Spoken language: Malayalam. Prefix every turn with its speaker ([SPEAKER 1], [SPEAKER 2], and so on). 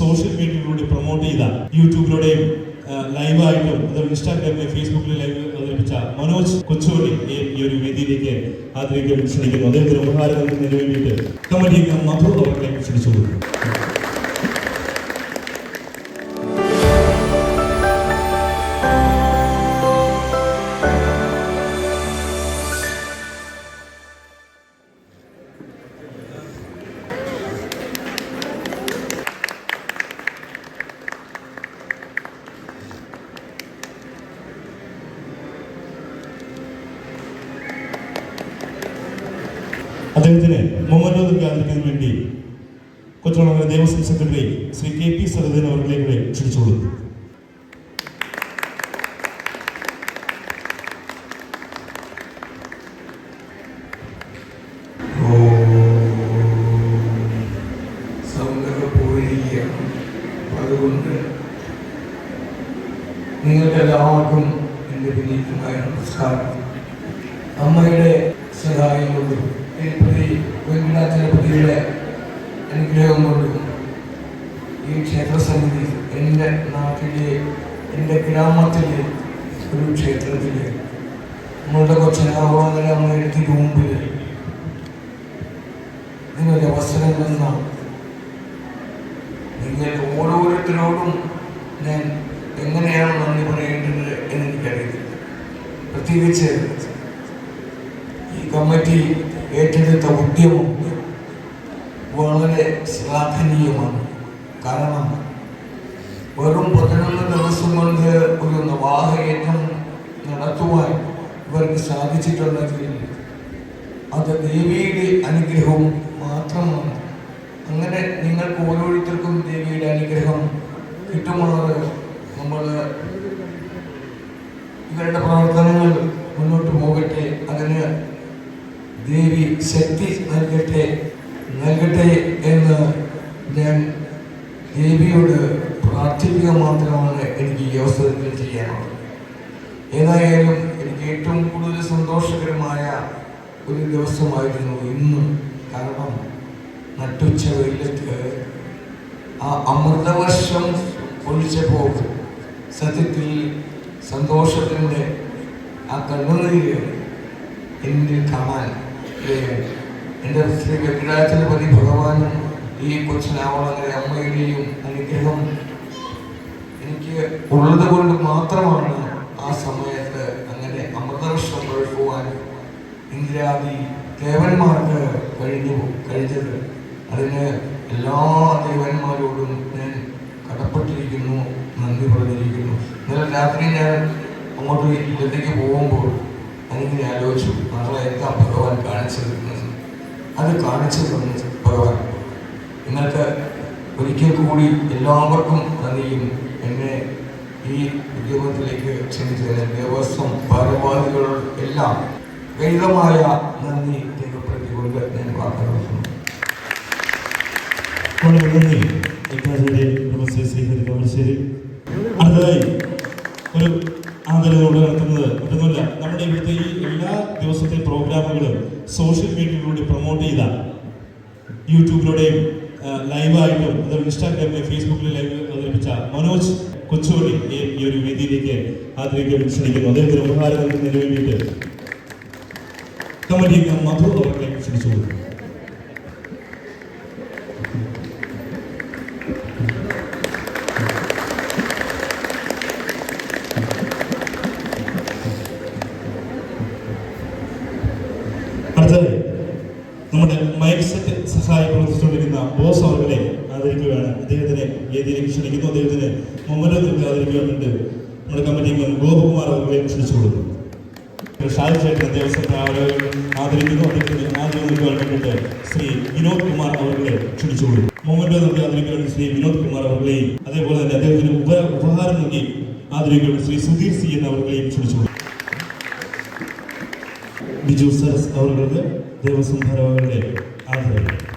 [SPEAKER 1] സോഷ്യൽ മീഡിയയിലൂടെ പ്രൊമോട്ട് ചെയ്ത യൂട്യൂബിലൂടെയും ലൈവായിട്ടും അതുപോലെ ഇൻസ്റ്റാഗ്രാമിലെ ഫേസ്ബുക്കിലെ ലൈവ് അവതരിപ്പിച്ച മനോജ് കൊച്ചോടി ഈ ഒരു വേദിയിലേക്ക് ആദരിക്കാൻ ക്ഷണിക്കുന്നു അദ്ദേഹത്തിന് ഉപഹാരം നൽകുന്നതിന് വേണ്ടിയിട്ട് കമ്മിറ്റി അംഗം മധു അവരെ ക്ഷണിച്ചു കൊടുക്കുന്നു അദ്ദേഹത്തിന് മൊമന്റോ ഗാന്ധിക്ക് വേണ്ടി Kochukulangara Devaswom secretary Shri K P Sahadevan അവരിലേക്ക്
[SPEAKER 2] കൂടെ പോയിരിക്കുകയാണ് അതുകൊണ്ട് നിങ്ങൾക്കെല്ലാവർക്കും എന്റെ വിനീതമായ നമസ്കാരം. അമ്മയുടെ സഹായം കൊണ്ടും തിരുപ്പതി വെങ്കിടാചലപതിയുടെ അനുഗ്രഹം കൊണ്ടും ഈ ക്ഷേത്രസമിതി എന്റെ നാട്ടിലെ എന്റെ ഗ്രാമത്തിലെ ഒരു ക്ഷേത്രത്തിൽ നമ്മളുടെ കൊച്ചനാവാതര അമ്മയുടെ മുമ്പിൽ നിങ്ങളുടെ അവസരം തന്ന നിങ്ങൾ ഓരോരുത്തരോടും ഞാൻ എങ്ങനെയാണ് നന്ദി പറയേണ്ടത് എന്ന് എനിക്കറിയില്ല. പ്രത്യേകിച്ച് ഈ കമ്മിറ്റി ഏറ്റെടുത്ത ഉദ്യമം വളരെ ശ്ലാഘനീയമാണ്. കാരണം വെറും പതിനൊന്ന് ദിവസം കൊണ്ട് ഒരു നവാഹയജ്ഞം നടത്തുവാൻ ഇവർക്ക് സാധിച്ചിട്ടുണ്ടെങ്കിൽ അത് ദേവിയുടെ അനുഗ്രഹവും മാത്രമാണ്. അങ്ങനെ നിങ്ങൾക്ക് ഓരോരുത്തർക്കും ദേവിയുടെ അനുഗ്രഹം കിട്ടുമെന്നത് നമ്മൾ ഇവരുടെ പ്രവർത്തനങ്ങൾ മുന്നോട്ട് പോകട്ടെ. അതിന് ദേവി ശക്തി നൽകട്ടെ നൽകട്ടെ എന്ന് ഞാൻ ദേവിയോട് പ്രാർത്ഥിക്കുക മാത്രമാണ് എനിക്ക് ഈ അവസരത്തിൽ ചെയ്യാനുള്ളത് ഏതായാലും എനിക്ക് ഏറ്റവും കൂടുതൽ സന്തോഷകരമായ ഒരു ദിവസമായിരുന്നു ഇന്ന് കാരണം നട്ടുച്ച വെയിലത്ത് ആ അമൃതവർഷം ഒഴിച്ചപ്പോൾ സത്യത്തിൽ സന്തോഷത്തിന്റെ ആ കണ്ണുനീര് എന്നിൽ കാണാൻ. എന്റെ ശ്രീ വെങ്കടാചലപതി ഭഗവാനും ഈ കൊച്ചിനാവളങ്ങരെ അമ്മയുടെയും അനുഗ്രഹം എനിക്ക് ഉള്ളത് കൊണ്ട് മാത്രമാണ് ആ സമയത്ത് അങ്ങനെ അമൃതവർഷം ഒഴുക്കുവാൻ ഇന്ദിരാദി ദേവന്മാർക്ക് കഴിഞ്ഞു കഴിഞ്ഞത്. അതിന് എല്ലാ ദേവന്മാരോടും ഞാൻ കടപ്പെട്ടിരിക്കുന്നു നന്ദി പറഞ്ഞിരിക്കുന്നു. ഇന്നലെ രാത്രി ഞാൻ അങ്ങോട്ട് ഇതിലേക്ക് പോകുമ്പോൾ ഞാനിങ്ങനെ ആലോചിച്ചു? നമ്മളെ എന്താ ഭഗവാൻ കാണിച്ചു തരുന്നത് അത് കാണിച്ചു തന്നു ഭഗവാൻ. നിങ്ങൾക്ക് ഒരിക്കൽ കൂടി എല്ലാവർക്കും നന്ദിയും. എന്നെ ഈ ഉദ്യമത്തിലേക്ക് ക്ഷണിച്ചതിന് ദേവസ്വം ഭാരവാഹികളോട് എല്ലാം ലളിതമായ നന്ദി രേഖപ്പെടുത്തിക്കൊണ്ട് ഞാൻ വാർത്ത നടത്തുന്നു
[SPEAKER 1] വളരെ നന്ദി. ഇക്കാര്യയുടെ നമസ്തേ ശ്രീ ഹരികമശ്ശേരി അടുത്തതായി ഒരു ആദരവോടെ നടത്തുന്നത് മറ്റൊന്നുമില്ല നമ്മുടെ ഇവിടുത്തെ ഈ എല്ലാ ദിവസത്തെ പ്രോഗ്രാമുകളും സോഷ്യൽ മീഡിയയിലൂടെ പ്രൊമോട്ട് ചെയ്ത യൂട്യൂബിലൂടെയും ലൈവായിട്ടും അതുപോലെ ഇൻസ്റ്റാഗ്രാമിലെ ഫേസ്ബുക്കിലെ ലൈവ് അവതരിപ്പിച്ച മനോജ് കൊച്ചുവള്ളി ഈ ഒരു വേദിയിലേക്ക് ആദരിക്കാൻ ക്ഷണിക്കുന്നു അദ്ദേഹത്തിന് ഉപഹാരം നൽകുന്നതിന് വേണ്ടിയിട്ട് കമ്മിറ്റി മധു അവർക്ക് ക്ഷണിച്ചു കൊടുക്കുന്നു നമ്മുടെ മൈൽസെറ്റ് സെറ്റ് സഹായി പ്രവർത്തിച്ചുകൊണ്ടിരിക്കുന്ന ബോസ് അവരുടെ ആദരിക്കുകയാണ്. അദ്ദേഹത്തിനെ വേദിയിലേക്ക് ക്ഷണിക്കുന്നു. അദ്ദേഹത്തിന് മൊമ്മലത്തിൽ ആദരിക്കുവാൻ വേണ്ടി നമ്മുടെ കമ്മിറ്റി അംഗം ഗോപകുമാർ അവരെ ക്ഷണിച്ചു കൊടുക്കുന്നു ഷാജി ചേട്ടൻ ദേവസ്വത്തെ അവരെ ആദരിക്കുന്നു. അദ്ദേഹത്തിന് ആദ്യം നൽകുവാൻ വേണ്ടിയിട്ട് ശ്രീ വിനോദ് കുമാർ അവരെ ക്ഷണിച്ചു കൊടുക്കും മൊമ്മന്റോ നൽകി ആദരിക്കുവാൻ ശ്രീ വിനോദ് കുമാർ അവരുടെയും അതേപോലെ തന്നെ അദ്ദേഹത്തിന് ഉപ ഉപഹാരം നൽകി ആദരിക്കുവാൻ ശ്രീ സുധീർ സി എന്നവരുടെയും ക്ഷണിച്ചു കൊടുക്കും ബിജു സരസ് അവരുടെ ദേവസ്വം ഭാരവാഹികളുടെ ആദരവ്.